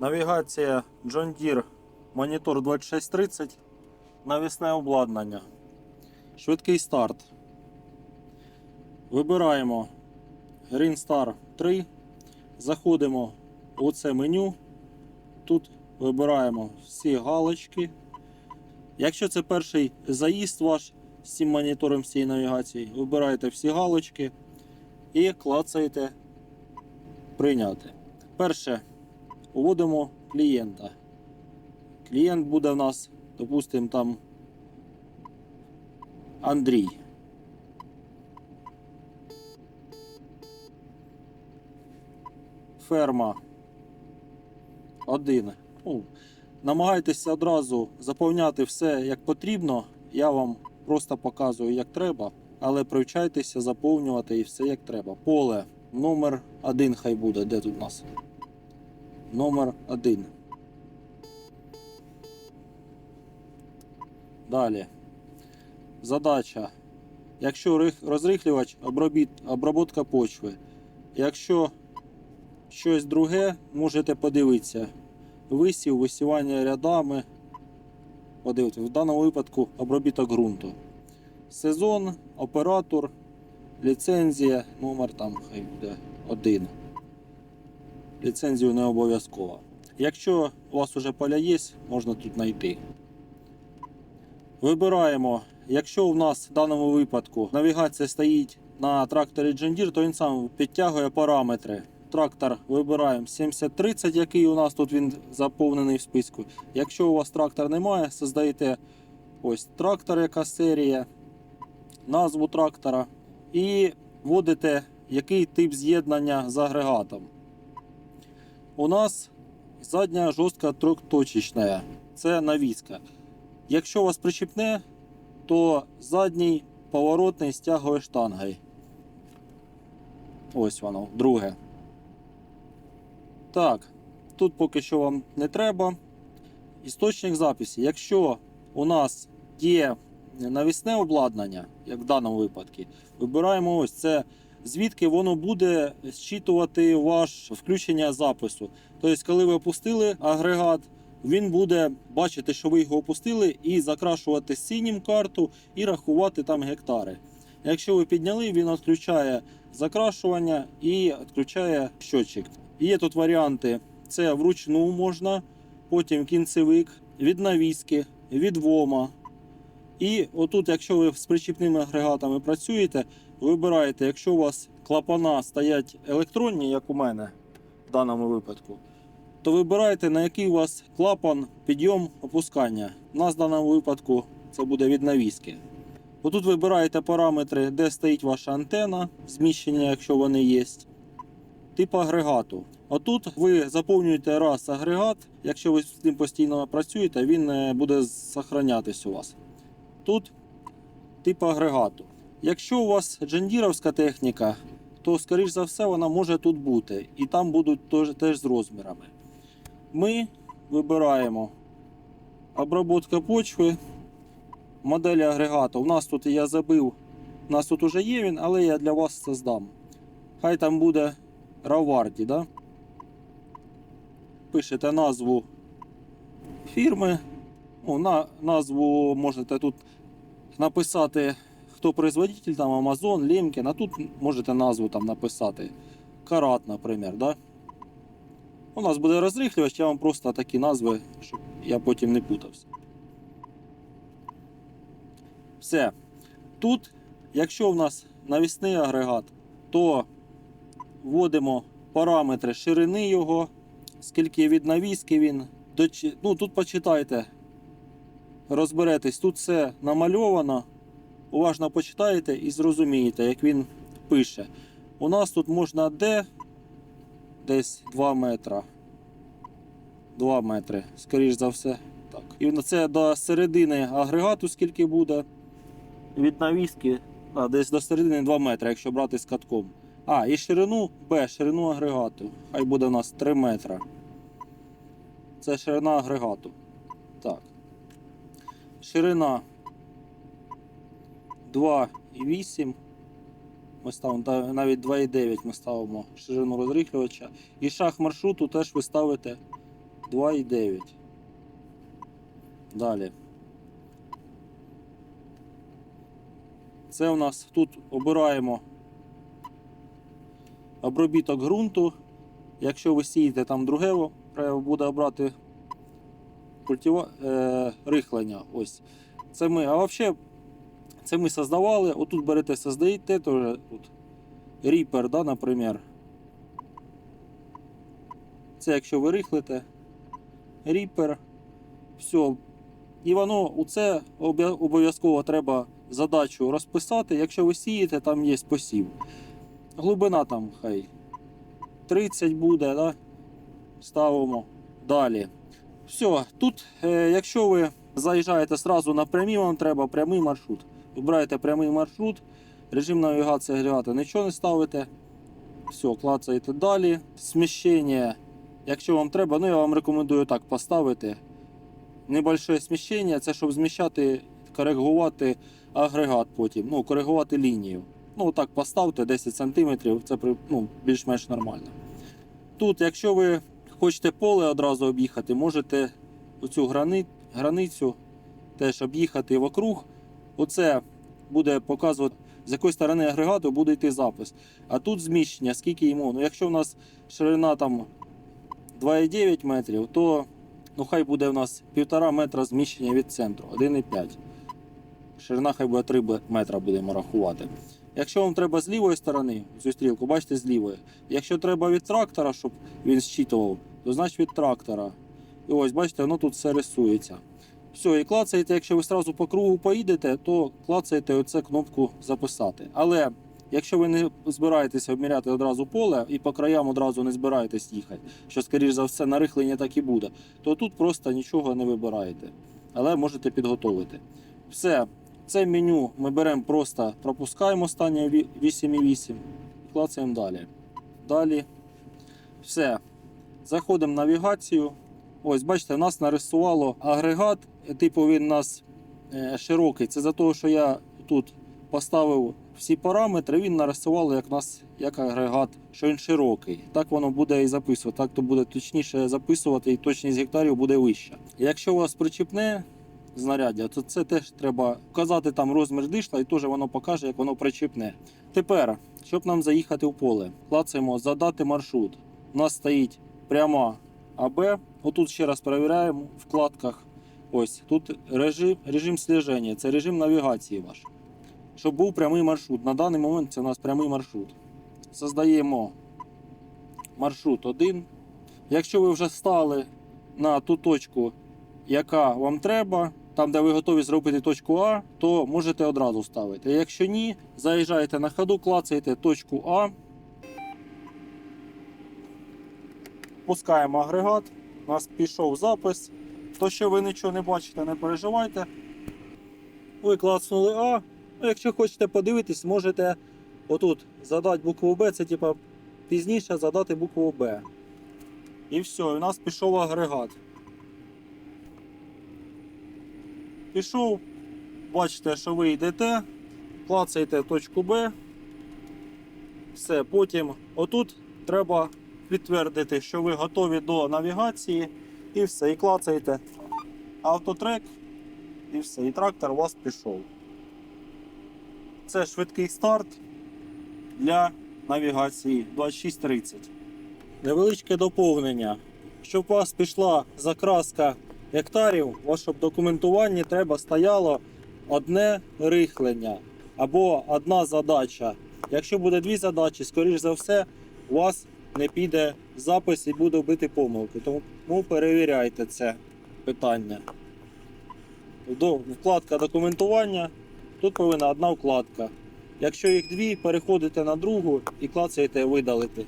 Навігація John Deere Монітор 2630. Навісне обладнання. Швидкий старт. Вибираємо Green Star 3. Заходимо у це меню. Тут вибираємо всі галочки. Якщо це перший заїзд ваш з цим монітором, з цією навігацією, вибираєте всі галочки і клацаєте прийняти. Перше, уводимо клієнта. Клієнт буде в нас, допустимо, там Андрій. Ферма. Один. Ну, намагайтеся одразу заповняти все як потрібно. Я вам просто показую, як треба, але привчайтеся заповнювати і все як треба. Поле номер один хай буде. Де тут у нас? Номер один. Далі. Задача. Якщо розрихлювач, обробіт, оброботка почви. Якщо щось друге, можете подивитися. Висів, висівання рядами. Подивіться, в даному випадку обробіток ґрунту. Сезон, оператор, ліцензія, номер там хай буде один. Ліцензію не обов'язково. Якщо у вас вже поля є, можна тут знайти. Вибираємо, якщо у нас в даному випадку навігація стоїть на тракторі Deere, то він сам підтягує параметри. Трактор вибираємо 7030, який у нас тут він заповнений в списку. Якщо у вас трактор немає, создаєте ось трактор, яка серія, назву трактора і вводите який тип з'єднання з агрегатом. У нас задня жорстка трьохточечна. Це навіска. Якщо вас причіпне, то задній поворотний стягує штангою. Ось воно, друге. Так, тут поки що вам не треба. Істочник записі. Якщо у нас є навісне обладнання, як в даному випадку, вибираємо ось це, звідки воно буде зчитувати ваш включення запису. Тобто, коли ви опустили агрегат, він буде бачити, що ви його опустили, і закрашувати синім карту і рахувати там гектари. Якщо ви підняли, він відключає закрашування і відключає щотчик. Є тут варіанти: це вручну можна, потім кінцевик, від навіски, від вома. І отут, якщо ви з причіпними агрегатами працюєте, вибираєте, якщо у вас клапана стоять електронні, як у мене в даному випадку, то вибирайте, на який у вас клапан, підйом, опускання. У нас в даному випадку це буде від навіски. Отут вибираєте параметри, де стоїть ваша антена, зміщення, якщо вони є, тип агрегату. Отут ви заповнюєте раз агрегат, якщо ви з ним постійно працюєте, він е, буде зберігатись у вас. Тут тип агрегату. Якщо у вас джендіровська техніка, то, скоріш за все, вона може тут бути. І там будуть теж, теж з розмірами. Ми вибираємо обробка почви, модель агрегату. У нас тут я забив, у нас тут уже є він, але я для вас це здам. Хай там буде Раварді, да? Пишете назву фірми. Ну, на, назву можете тут написати, хто производитель, там Amazon, Lemkin, а тут можете назву там написати. Карат, наприклад. Да? У нас буде розрихлювач, я вам просто такі назви, щоб я потім не путався. Все. Тут, якщо в нас навісний агрегат, то вводимо параметри ширини його, скільки від навіски він. Ну, тут почитайте, розберетесь, тут все намальовано. Уважно почитаєте і зрозумієте, як він пише. У нас тут можна де десь 2 метра. 2 метри, скоріш за все. Так. І це до середини агрегату, скільки буде. Від навіски а, десь до середини 2 метри, якщо брати з катком. А, і ширину Б, ширину агрегату. Хай буде у нас 3 метра. Це ширина агрегату. Так. Ширина 2,8. Ми ставимо навіть 2,9 ми ставимо ширину розрихлювача. І шаг маршруту теж ви ставите 2,9. Далі. Це у нас тут обираємо обробіток ґрунту. Якщо ви сієте там друге, треба буде обрати культива... е... рихлення. Ось. Це ми. А взагалі, це ми создавали. Отут берете, создаєте теж тут. Reaper, да, наприклад. Це якщо ви рихлите. Reaper. Все. І воно у це обов'язково треба задачу розписати. Якщо ви сієте, там є посів. Глибина там хай 30 буде, да? ставимо далі. Все, тут, е, якщо ви заїжджаєте сразу на прямі, вам треба прямий маршрут. Вибираєте прямий маршрут, режим навігації агрегата нічого не ставите. Все, клацаєте далі. Сміщення, якщо вам треба, ну я вам рекомендую так поставити. Небольшое сміщення, це щоб зміщати, коригувати агрегат потім, ну, коригувати лінію. Ну, отак поставте 10 см, це ну, більш-менш нормально. Тут, якщо ви хочете поле одразу об'їхати, можете оцю грани, границю теж об'їхати вокруг. Оце буде показувати, з якої сторони агрегату буде йти запис. А тут зміщення, скільки йому. Ну, якщо в нас ширина там 2,9 метрів, то ну, хай буде в нас 1,5 метра зміщення від центру, 1,5. Ширина хай буде 3 б- метра будемо рахувати. Якщо вам треба з лівої сторони, цю стрілку, бачите, з лівої. Якщо треба від трактора, щоб він зчитував, то значить від трактора. І ось, бачите, воно тут все рисується. Все, і клацаєте, якщо ви одразу по кругу поїдете, то клацаєте оце кнопку записати. Але якщо ви не збираєтеся обміряти одразу поле і по краям одразу не збираєтесь їхати, що, скоріш за все, на рихлення так і буде, то тут просто нічого не вибираєте. Але можете підготовити. Все, це меню ми беремо просто, пропускаємо останнє ві- 8,8 і клацаємо далі. Далі. Все. Заходимо в навігацію. Ось, бачите, нас нарисувало агрегат. Типу він у нас е, широкий. Це за те, що я тут поставив всі параметри, він нарисувало як нас як агрегат, що він широкий. Так воно буде і записувати. Так то буде точніше записувати, і точність гектарів буде вища. Якщо у вас причіпне знаряддя, то це теж треба вказати там розмір дишла, і теж воно покаже, як воно причіпне. Тепер, щоб нам заїхати в поле, клацаємо задати маршрут. У нас стоїть пряма АБ. Отут ще раз перевіряємо в вкладках. Ось тут режим, режим слеження, це режим навігації ваш. Щоб був прямий маршрут. На даний момент це у нас прямий маршрут. Создаємо маршрут 1. Якщо ви вже стали на ту точку, яка вам треба, там, де ви готові зробити точку А, то можете одразу ставити. Якщо ні, заїжджаєте на ходу, клацаєте точку А. Пускаємо агрегат. У нас пішов запис. То, що ви нічого не бачите, не переживайте. Ви клацнули А. Ну, якщо хочете подивитись, можете отут задати букву Б, це типа пізніше задати букву Б. І все, у нас пішов агрегат. Пішов, бачите, що ви йдете, клацаєте точку Б. Все, потім отут треба підтвердити, що ви готові до навігації, і все, і клацаєте автотрек, і все, і трактор у вас пішов. Це швидкий старт для навігації 2630. Невеличке доповнення. Щоб у вас пішла закраска гектарів, у вас щоб в документуванні треба стояло одне рихлення або одна задача. Якщо буде дві задачі, скоріш за все, у вас не піде запис і буде вбити помилки. Тому перевіряйте це питання. Вкладка документування. Тут повинна одна вкладка. Якщо їх дві, переходите на другу і клацаєте видалити.